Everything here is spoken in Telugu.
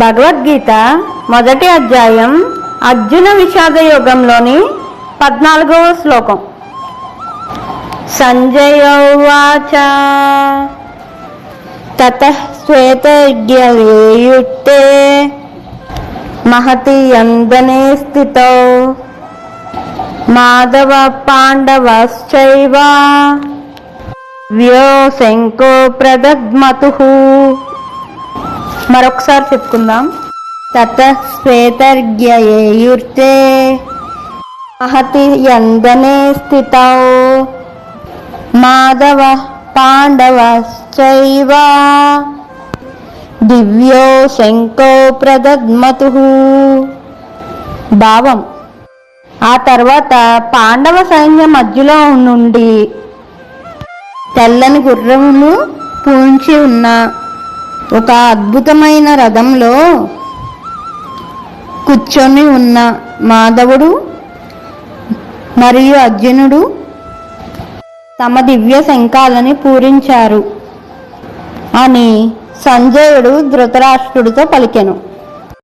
భగవద్గీత మొదటి అధ్యాయం అర్జున విషాద యోగంలోని పద్నాలుగవ శ్లోకం. సంజయోవాచ తత శ్వేతజ్ఞయుక్తే మహతి యందనే స్థితౌ. మాధవ పాండవశ్చైవ. వ్యోశంకో ప్రదగ్మతు. మరొకసారి చెప్పుకుందాం. తత శ్వేతర్ఘ్యయుర్తే మహతి యందనే స్థిత. మాధవ పాండవశ్చైవ. దివ్యో శంకో ప్రదద్మతు. భావం. ఆ తర్వాత పాండవ సైన్యం మధ్యలో నుండి తెల్లని గుర్రమును పూంచి ఉన్న ఒక అద్భుతమైన రథంలో కూర్చొని ఉన్న మాధవుడు మరియు అర్జునుడు తమ దివ్య శంఖాలని పూరించారు. అని సంజయుడు ధృతరాష్ట్రుడితో పలికెను.